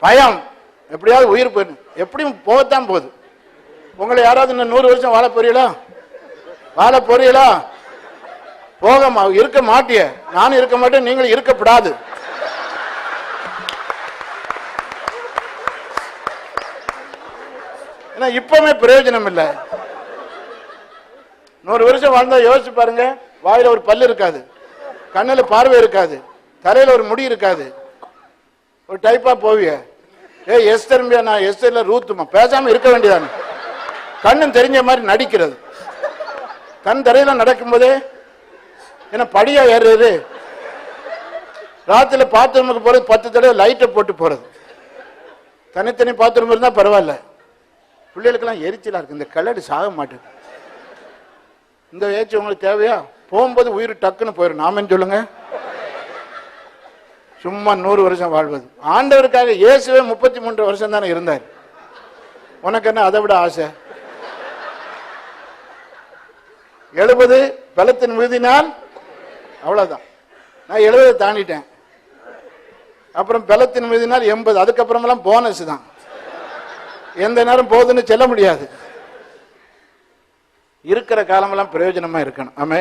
பயம். எப்படியாவது உயிர் போயிடும் எப்படியும் போகத்தான் போகுது. உங்களை யாராவது இன்னும் நூறு வருஷம் வாழ போறீங்களா? வாழ போறீங்களா? போக இருக்க மாட்டிய. நானும் இருக்க மாட்டேன் நீங்களும் இருக்கப்படாது. ஏன்னா இப்பவுமே பிரயோஜனம் இல்லை. நூறு வருஷம் வாழ்ந்தா யோசிச்சு பாருங்க வாயில ஒரு பல்லு இருக்காது. கண்ணில் பார்வை இருக்காது. தரையில் ஒரு முடி இருக்காது. ஒரு டைப்பா போவிய. ஏ எஸ் திரும்பியா நான் எஸ் இல்ல ரூத்துமா பேசாம இருக்க வேண்டியதானே? கண்ணும் தெரிஞ்ச மாதிரி நடிக்கிறது. கண் தரையில நடக்கும்போதே என்ன படியா ஏறுறது? ராத்திரில பாத்ரூமுக்கு போறது பத்து தடவை லைட்டை போட்டு போறது. தனித்தனி பாத்ரூம் இருந்தா பரவாயில்ல. பிள்ளைகளுக்கெல்லாம் எரிச்சலா இருக்கு. இந்த கல்லடி சாக மாட்டேங்குது. இந்த ஏச்சு உங்களுக்கு தேவையா? போகும்போது உயிர் டக்குன்னு போயிடும் நாமன்னு சொல்லுங்க? சும்மா நூறு வருஷம் வாழ்வது. ஆண்டவருக்காக இயேசுவே முப்பத்தி மூன்று வருஷம் தானே இருந்தார். உனக்கு என்ன அதை விட ஆசை? எழுபது பலத்தின் மிகுதினால் அவ்வளவுதான். நான் எழுபதை தாண்டிட்டேன். அப்புறம் பலத்தின் விருதினால் எண்பது அதுக்கப்புறமெல்லாம் போனஸ் தான். எந்த நேரம் போகுதுன்னு சொல்ல முடியாது. இருக்கிற காலமெல்லாம் பிரயோஜனமா இருக்கணும். ஆமே